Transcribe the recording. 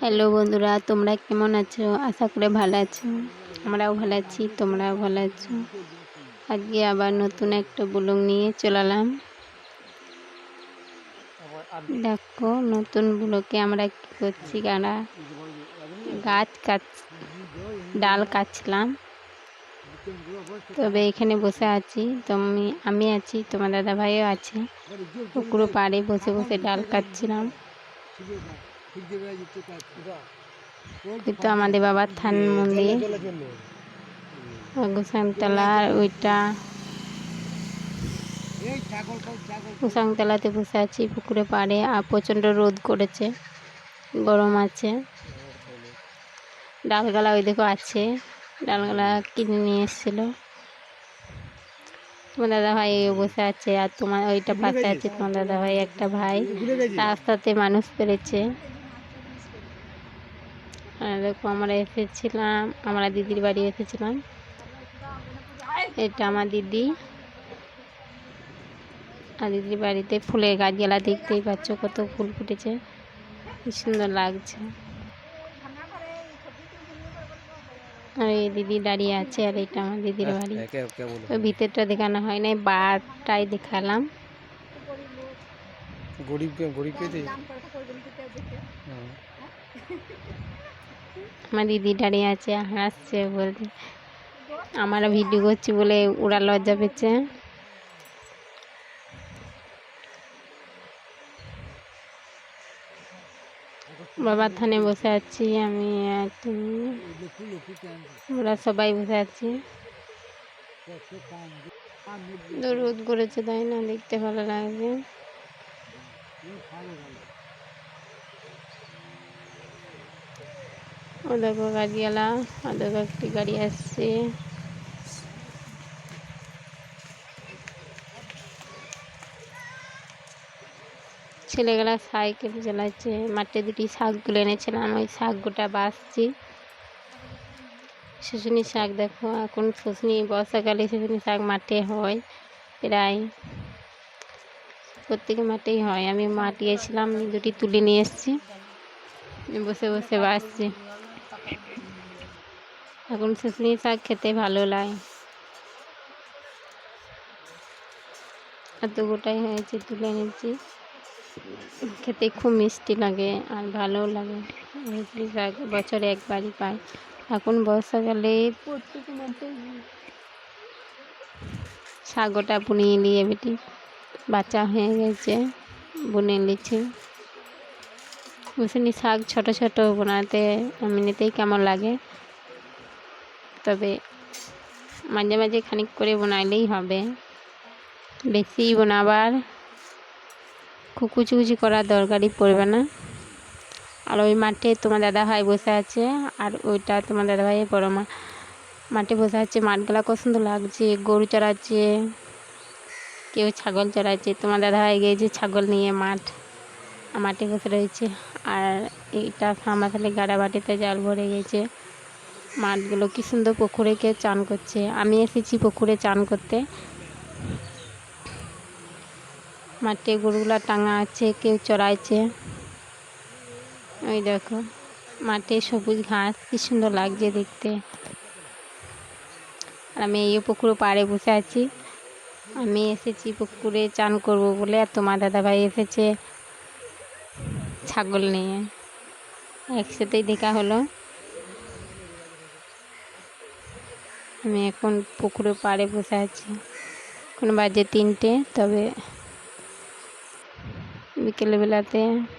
Hello বন্ধুরা, তোমরা কেমন আছো? আশা করে ভালো আছো। আমরাও ভালো আছি, তোমরাও ভালো আছো। আজকে আবার নতুন একটা ব্লগ নিয়ে চলালাম দেখো, নতুন ব্লকে আমরা কী করছি? কারা গাছ কাট, ডাল কাটছিলাম তবে এখানে বসে আছি। তুমি, আমি আছি, তোমার দাদা ভাইও আছে। পুকুরো পাড়ে বসে বসে ডাল কাটছিলাম। এটা আমাদের বাবার থান মন্দির। গোসাংতলার ওইটা। বসে আছি, পুকুরে পাড়ে। আর প্রচণ্ড রোদ করেছে, গরম আছে। ডালগালা ওই দেখো আছে, ডালগালা কিনে নিয়ে এসেছিল। তোমার দাদা ভাই বসে আছে আর তোমার ওইটা পাশে আছে তোমার দাদা ভাই একটা ভাই। রাস্তাতে মানুষ পেরেছে। দেখো আমরা এসেছিলাম আমরা দিদির বাড়ি এসেছিলাম। এটা আমার দিদি। আর দিদির বাড়িতে ফুলের গাছগুলা দেখতেই পাচ্ছ কত ফুল ফুটেছে। কি সুন্দর লাগছে। আর এই দিদি দাঁড়িয়ে আছে আর এটা আমার দিদির বাড়ি। তো ভিতরটা দেখানো হয় নাই বারটাই দেখালাম। দিই আমার দিদি দাঁড়িয়ে আছে হাসছে বলতে। আমরা ভিডিও করছি বলে ওরা লজ্জা পেয়েছে। বাবার থানে বসে আছি, আমি তুমি। ওরা সবাই বসে আছি। রোদ করেছে, তাই না? দেখতে ভালো লাগবে ও দেখো, গাড়িওয়ালা, আর দেখো একটি গাড়ি আসছে। ছেলেগুলা সাইকেল চালাচ্ছে, মাঠে দুটি শাক তুলে এনেছিলাম ওই শাক গোটা বাসছি শুশুনি শাক দেখো, এখন শুশুনি বর্ষাকালে শুশুনি শাক মাঠে হয়, প্রায় প্রত্যেক মাঠেই হয়। আমি মাটিয়েছিলাম দুটি তুলে নিয়ে এসেছি, বসে বসে বাসছি এখন শুশুনি শাক খেতে ভালো লাগে। এত গোটাই হয়েছে, তুলে নিচ্ছি খেতে খুব মিষ্টি লাগে আর ভালোও লাগে। বছরে একবারই পাই। এখন বর্ষাকালে প্রত্যেক মাঠে বুনিয়ে নিয়ে বেটি, বাচ্চা হয়ে গেছে বুনে নিচ্ছি। মুসুনি শাক ছোট ছোট বানাতে এমনিতেই কেমন লাগে? তবে মাঝে মাঝে খানিক করে বানাইলেই হবে। বেশি বানাবার খুব কুচি করার দরকারই পড়বে না। আর ওই মাঠে তোমার দাদা ভাই বসে আছে, আর ওইটা তোমার দাদা ভাইয়ের বড়ো মা। মাঠে বসে আছে, মাঠগুলা কত সুন্দর লাগছে, গরু চড়াচ্ছে, কেউ ছাগল চড়াচ্ছে। তোমার দাদা ভাই গিয়েছে ছাগল নিয়ে মাঠ মাঠে বসে রয়েছে। আর এইটা সামাশালি গাড়া বাটিতে জল ভরে গেছে মাঠগুলো কি সুন্দর পুকুরে কেউ চান করছে। আমি এসেছি পুকুরে চান করতে। মাঠে গরুগুলা টাঙা আছে, কেউ চড়াইছে। ওই দেখো, মাঠে সবুজ ঘাস, কি সুন্দর লাগছে দেখতে। আর আমি এই পুকুর পাড়ে বসে আছি। আমি এসেছি পুকুরে চান করব বলে, আর তোমার দাদাভাই এসেছে ছাগল নিয়ে। একসাথেই দেখা হলো। আমি এখন পুকুরে পাড়ে বসে আছি। এখন বাজে তিনটে, তবে भी खिलबलाते हैं।